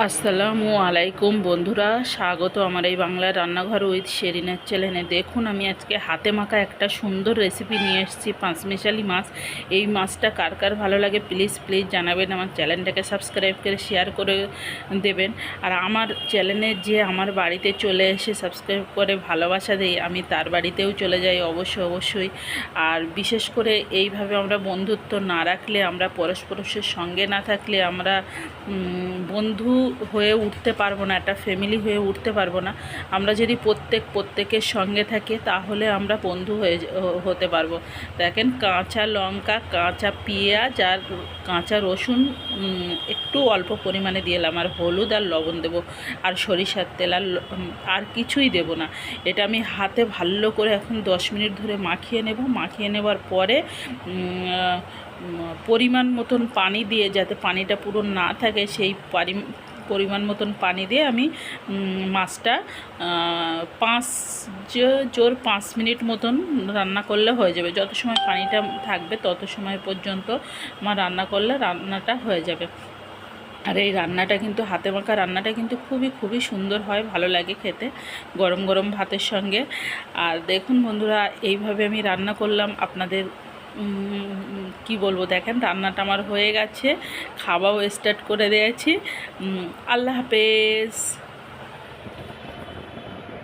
আসসালামু আলাইকুম বন্ধুরা, স্বাগত আমার এই বাংলার রান্নাঘর উইথ শেরিনের চ্যানেলে। দেখুন, আমি আজকে হাতে মাখা একটা সুন্দর রেসিপি নিয়ে এসেছি, পাঁচমিশালি মাছ। এই মাছটা কার কার ভালো লাগে প্লিজ প্লিজ জানাবেন, আমার চ্যানেলটাকে সাবস্ক্রাইব করে শেয়ার করে দেবেন। আর আমার চ্যানেলে যে আমার বাড়িতে চলে এসে সাবস্ক্রাইব করে ভালোবাসা দেয়, আমি তার বাড়িতেও চলে যাই অবশ্যই অবশ্যই। আর বিশেষ করে এইভাবে আমরা বন্ধুত্ব না রাখলে, আমরা পরস্পরের সঙ্গে না থাকলে আমরা বন্ধু হয়ে উঠতে পারব না, একটা ফ্যামিলি হয়ে উঠতে পারব না। আমরা যদি প্রত্যেক, প্রত্যেকের সঙ্গে থাকি, তাহলে আমরা বন্ধু হয়ে হতে পারব। দেখেন, কাঁচা লঙ্কা, কাঁচা পেঁয়াজ আর কাঁচা রসুন একটু অল্প পরিমাণে দিলাম আর হলুদ আর লবণ দেবো, আর সরিষার তেল আর আর কিছুই দেব না। এটা আমি হাতে ভালো করে এখন দশ মিনিট ধরে মাখিয়ে নেব। মাখিয়ে নেবার পরে পরিমাণ মতন পানি দিয়ে যাতে পানিটা পুরো না থাকে, সেই পরিমাণ মতন পানি দিয়ে আমি মাছটা পাঁচ জোর পাঁচ মিনিট মতন রান্না করলে হয়ে যাবে। যত সময় পানিটা থাকবে তত সময় পর্যন্ত আমার রান্না করলে রান্নাটা হয়ে যাবে। আর এই রান্নাটা কিন্তু, হাতে মাখা রান্নাটা কিন্তু খুবই খুবই সুন্দর হয়, ভালো লাগে খেতে, গরম গরম ভাতের সঙ্গে। আর দেখুন বন্ধুরা, এইভাবে আমি রান্না করলাম। আপনাদের কি বলব দেখেন রান্নাটা আমার হয়ে গেছে খাওয়াও স্টার্ট করে দিয়েছি। আল্লাহ হাফেজ।